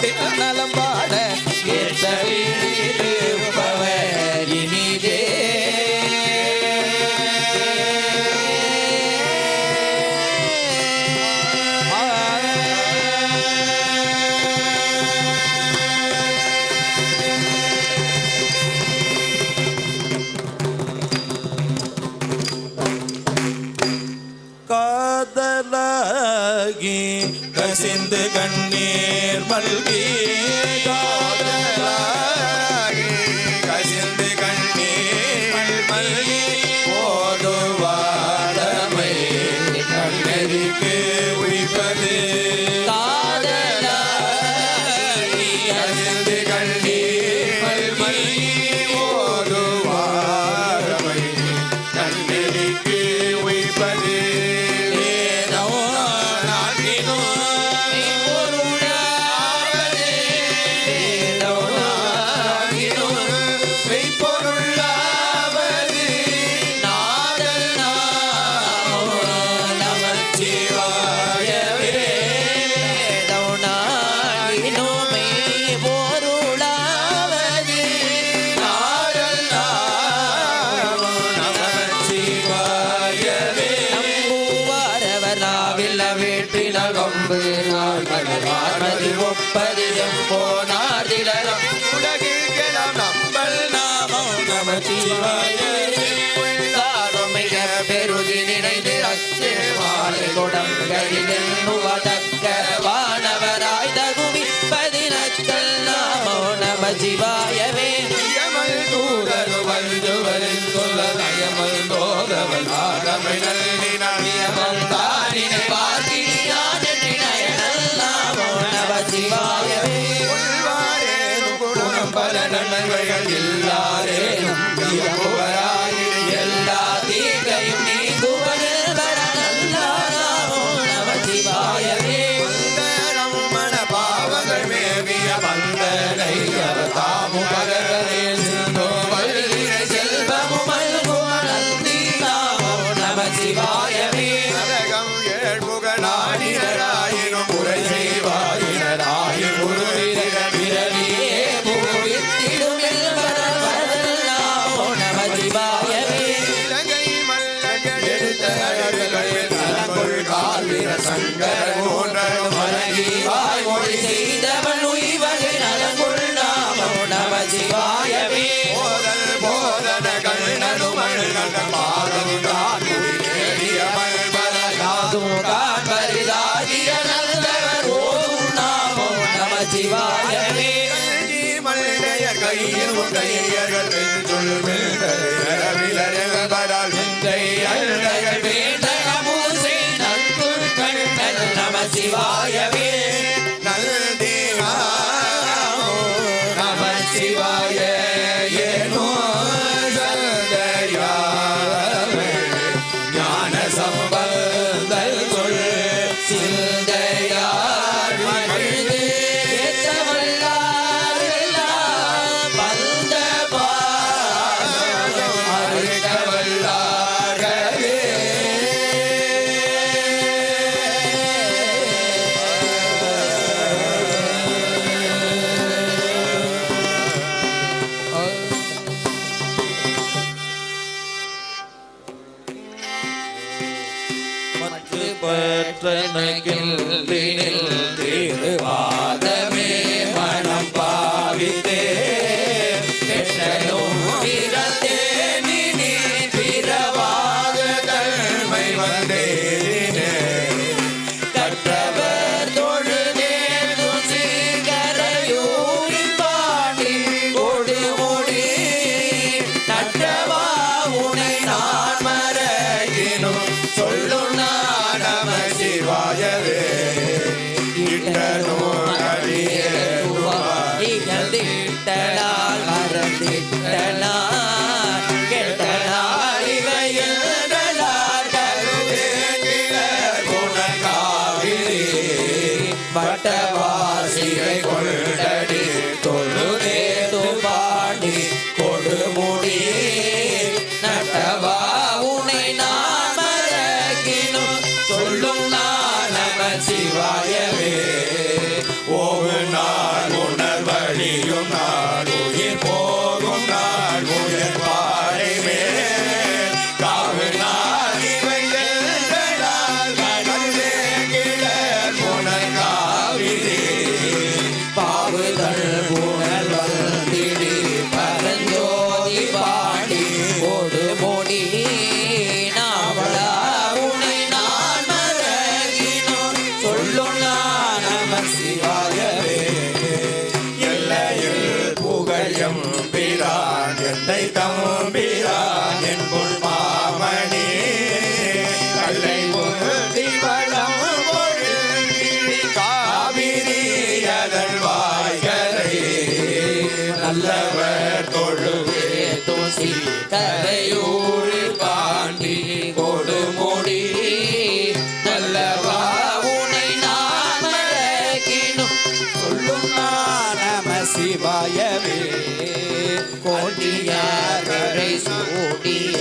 திருநலம் பாட கேட்டவே கல்கி கசிந்து கண்ணீர் மல்கி கசிந்து கண்ணீர் மல்கி போதுவாதமை கண்ணறிக்கு. Om Vina Parvati Om நமச்சிவாயவே உள்வாரேனும் குணம் பல நன்மைகள் இல்லாரேனும் எல்லா தீர்க்கையும் பாவங்கள் மேவிய பந்தனை அவர் தாமும் பல கையர்கள் பெண் சொல் பெண் பரால் பெண் शिवाय திருப்பற்றனகில் திருவா கருணா நம சிவாயவே எல்லையில் புகழும் பிரான் என்னை தம்பி சிவாயவே. கோட்டியாரை சூடிய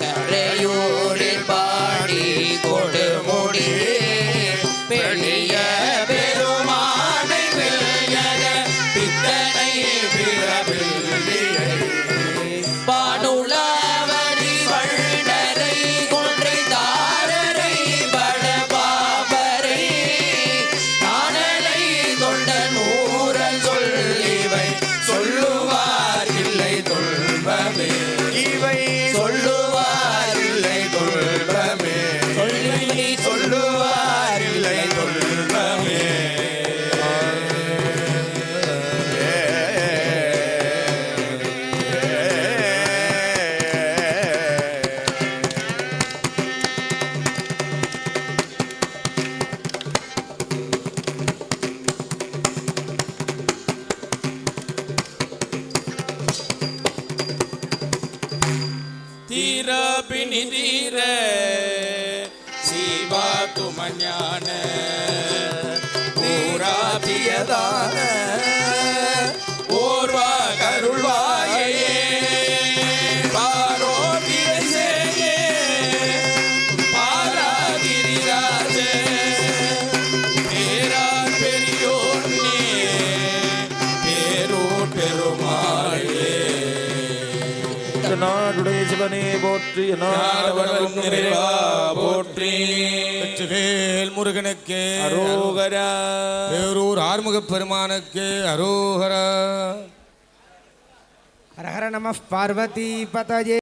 கரையோடு பாடி கொடுமுடி பெரிய பெருமானை பித்தனை பிறவில் நின்றீர சீவா குமஞான. பூராபியதான நாடுடைய சிவனே போற்றி நாடவனும் நிறைவா போற்றி. வெற்றிவேல் முருகனுக்கு. அரோகரா. பேரூர் ஆறுமுக பெருமானுக்கு அரோகரா. ஹரஹர நம பார்வதி பதஜே.